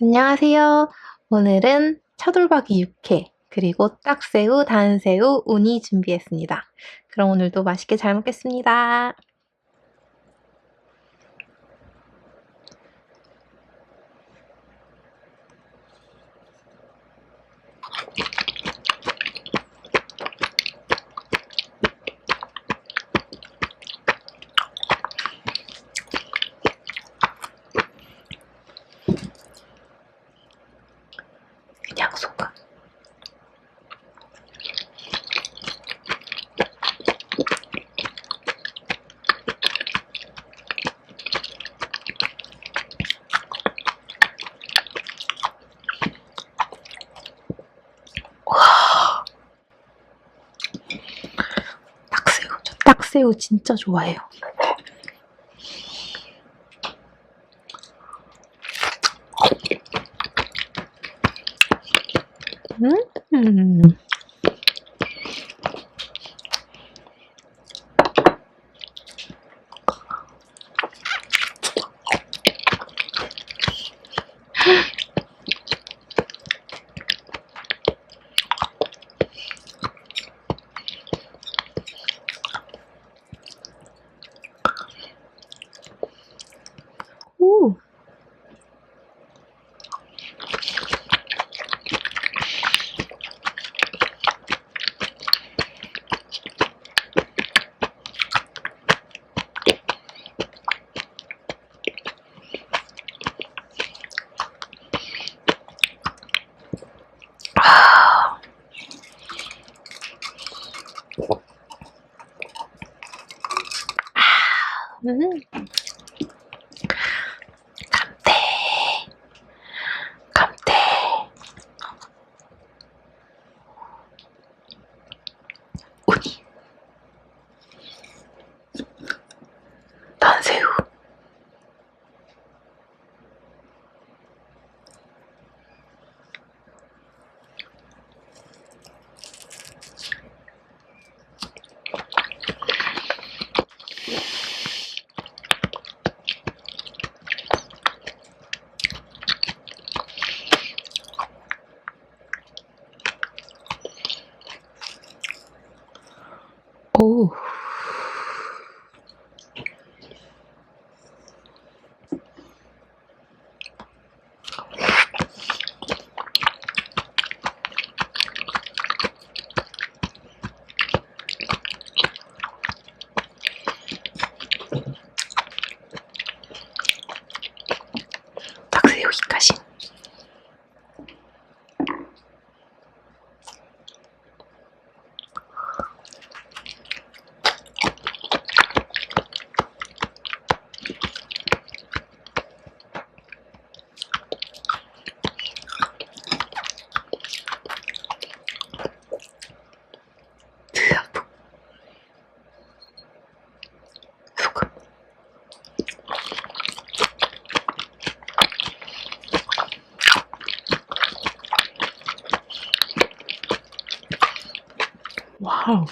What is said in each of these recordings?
안녕하세요. 오늘은 차돌박이 육회, 그리고 딱새우, 단새우, 우니 준비했습니다. 그럼 오늘도 맛있게 잘 먹겠습니다. 그냥 소금. 와. 딱새우, 저 딱 새우 진짜 좋아해요. 嗯。哼 오. 딱새 여기까지. 오.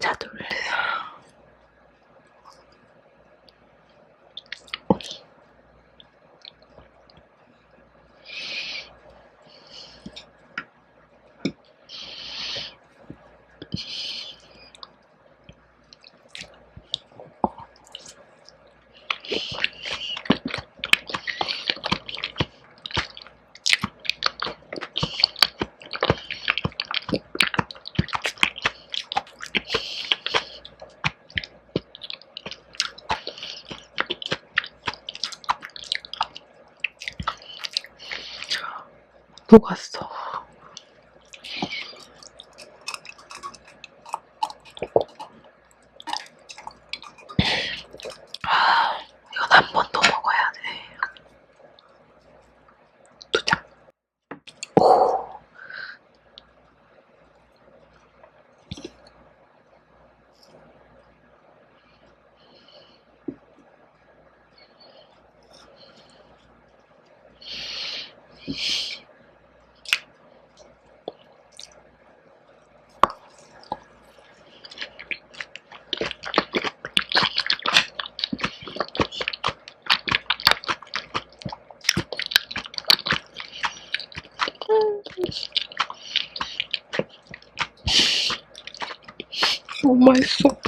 차돌. 녹았어. 아, 이건 한 번 더 먹어야 돼. 두 장. 오. Oh my god.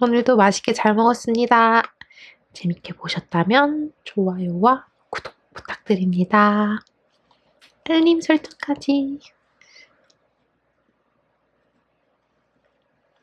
오늘도 맛있게 잘 먹었습니다. 재밌게 보셨다면 좋아요와 구독 부탁드립니다. 알림 설정까지.